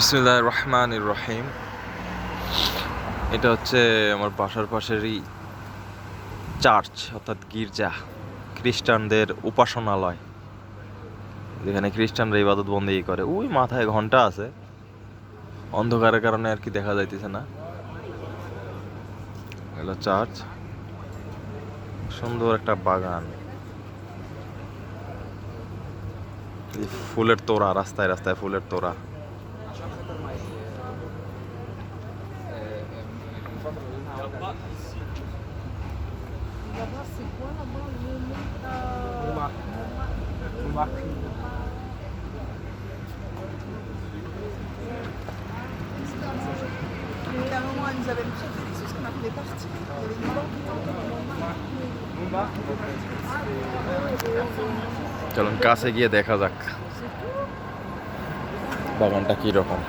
বিসমুল্লাহ রহমান রহিম এটা হচ্ছে আমার বাসার পাশেরই চার্চ, অর্থাৎ গির্জা, খ্রিস্টানদের উপাসনালয়। যেখানে খ্রিস্টানরা ইবাদত বন্দি করে। ওই মাথায় ঘণ্টা আছে। অন্ধকারের কারণে আর কি দেখা যাইতেছে না। এগুলো চার্চ। সুন্দর একটা বাগান। ফুলের তোড়া, রাস্তায় রাস্তায় ফুলের তোড়া। চলুন কাছে গিয়ে দেখা যাক বাগানটা কি রকম